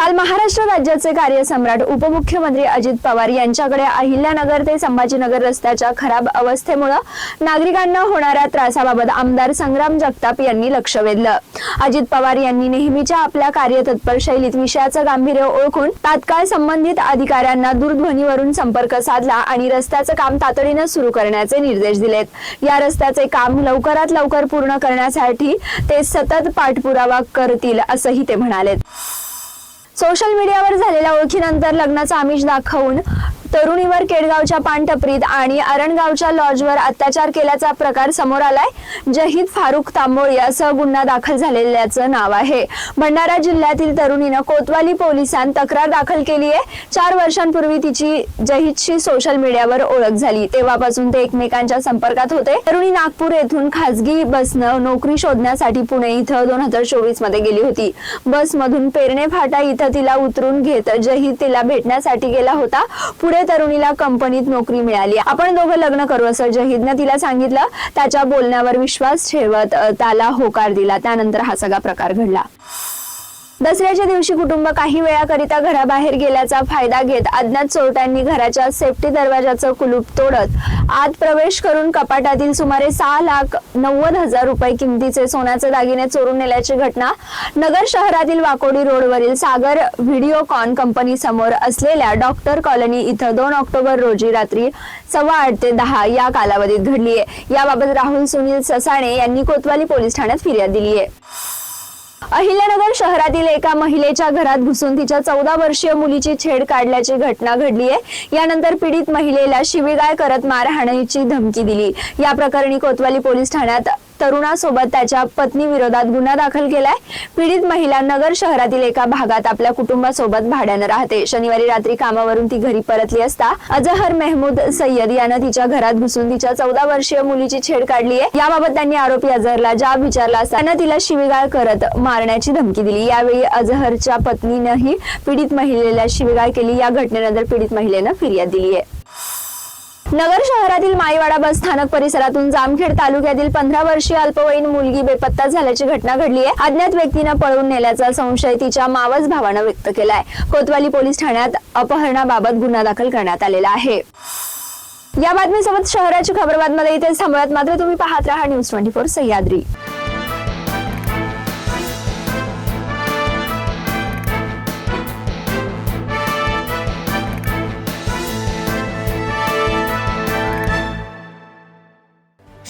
काल महाराष्ट्र राज्याचे कार्यसम्राट उपमुख्यमंत्री अजित पवार यांच्याकडे अहिल्यानगर ते संभाजीनगर रस्त्याच्या खराब अवस्थेमुळे नागरिकांना होणाऱ्या त्रासाबाबत आमदार संग्राम जगताप यांनी लक्ष वेधलं. अजित पवार यांनी नेहमीच्या आपल्या कार्यतत्पर शैलीत विषयाचं गांभीर्य ओळखून तात्काळ संबंधित अधिकाऱ्यांना दूरध्वनीवरून संपर्क साधला आणि रस्त्याचं काम तातडीनं सुरू करण्याचे निर्देश दिलेत. या रस्त्याचे काम लवकरात लवकर पूर्ण करण्यासाठी ते सतत पाठपुरावा करतील असंही ते म्हणाले सोशल मीडियावर झालेल्या ओळखीनंतर लग्नाचं आमिष दाखवून तरुणीवर केडगावच्या पानटपरीत आणि अरणगावच्या लॉजवर अत्याचार केल्याचा प्रकार समोर आलाय. जहीद फारुख तांबोळी असं गुन्हा दाखल झालेल्याचं नाव आहे. भंडारा जिल्ह्यातील तरुणीनं कोतवाली पोलिसांत तक्रार दाखल केली आहे. चार वर्षांपूर्वी तिची जहीदशी सोशल मीडियावर ओळख झाली. तेव्हापासून ते एकमेकांच्या संपर्कात होते. तरुणी नागपूर येथून खासगी बसनं नोकरी शोधण्यासाठी पुणे इथं दोन हजार चोवीसमध्ये गेली होती. बसमधून पेरणे फाटा इथं तिला उतरून घेत जहीद तिला भेटण्यासाठी गेला होता. पुढे तरुणीला कंपनीत नोकरी मिळाली. आपण दोघं लग्न करू असं जहीदनं तिला सांगितलं. त्याच्या बोलण्यावर विश्वास ठेवत त्याला होकार दिला. त्यानंतर हा सगळा प्रकार घडला. दसऱ्याच्या दिवशी कुटुंब काही वेळाकरिता घराबाहेर गेल्याचा फायदा घेत अज्ञात चोरट्यांनी घराच्या सेफ्टी दरवाजाचं कुलूप तोडत आत प्रवेश करून कपाटातील सुमारे सहा लाख नव्वद हजार रुपये किमतीचे सोन्याचे दागिने चोरून नेल्याची घटना नगर शहरातील वाकोडी रोडवरील सागर व्हिडिओकॉन कंपनी समोर असलेल्या डॉक्टर कॉलनी इथं दोन ऑक्टोबर रोजी रात्री सव्वा आठ ते दहा या कालावधीत घडली आहे याबाबत राहुल सुनील ससाणे यांनी कोतवाली पोलीस ठाण्यात फिर्याद दिली आहे अहिल्यानगर शहरातील एका महिलेच्या घरात घुसून तिच्या चौदा वर्षीय मुलीची छेड काढल्याची घटना घडली आहे. यानंतर पीडित महिलेला शिवीगाळ करत मारहाणीची धमकी दिली. या प्रकरणी कोतवाली पोलीस ठाण्यात तरुणासोबत त्याच्या पत्नी विरोधात गुन्हा दाखल केलाय. पीडित महिला नगर शहरातील एका भागात आपल्या कुटुंबासोबत भाड्यानं राहते. शनिवारी रात्री कामावरून ती घरी परतली असता अजहर मेहमूद सय्यद यानं तिच्या घरात घुसून तिच्या चौदा वर्षीय मुलीची छेड काढली आहे. याबाबत त्यांनी आरोपी अजहरला जाब विचारला असता त्यानं तिला शिवीगाळ करत मारण्याची धमकी दिली. यावेळी अजहरच्या पत्नीनंही पीडित महिलेला शिवीगाळ केली. या घटनेनंतर पीडित महिलेनं फिर्याद दिली आहे. नगर शहरातील माईवाडा बस स्थानक परिसरातून जामखेड तालुक्यातील पंधरा वर्षीय अल्पवयीन मुलगी बेपत्ता झाल्याची घटना घडली आहे. अज्ञात व्यक्तीनं पळून नेल्याचा संशय तिच्या मावस भावानं व्यक्त केलाय. कोतवाली पोलीस ठाण्यात अपहरणाबाबत गुन्हा दाखल करण्यात आलेला आहे. या बातमीसोबत शहराची खबरबातमध्ये इथे थांबवत मात्र तुम्ही पाहत राहा न्यूज ट्वेंटी फोर सह्याद्री.